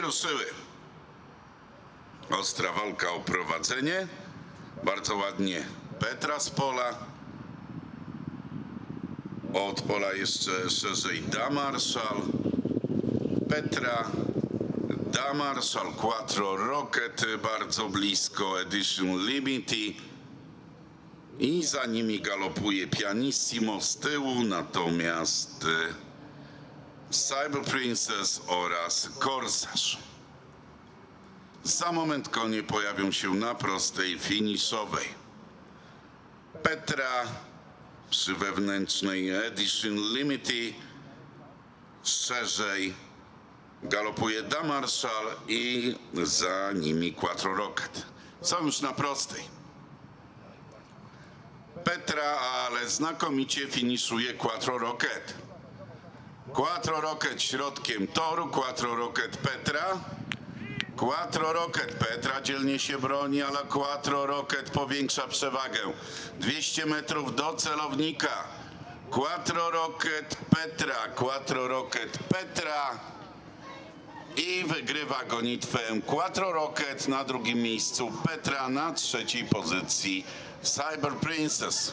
Ruszyły. Ostra walka o prowadzenie. Bardzo ładnie Petra z pola. Od pola jeszcze szerzej Damarszal. Petra, Damarszal, Quattro Rocket bardzo blisko, Edition Limity. I za nimi galopuje Pianissimo z tyłu, natomiast e, Cyber Princess oraz Korsarz. Za moment konie pojawią się na prostej finiszowej. Petra przy wewnętrznej Edition Limity szerzej galopuje Damarszal i za nimi Quattro Rocket. Są już na prostej. Petra, ale znakomicie finiszuje Quattro Rocket. Quattro Rocket środkiem toru, Quattro Rocket Petra. Quattro Rocket Petra dzielnie się broni, ale Quattro Rocket powiększa przewagę. 200 metrów do celownika. Quattro Rocket Petra, Quattro Rocket Petra i wygrywa gonitwę Quattro Rocket na drugim miejscu, Petra na trzeciej pozycji Cyber Princess.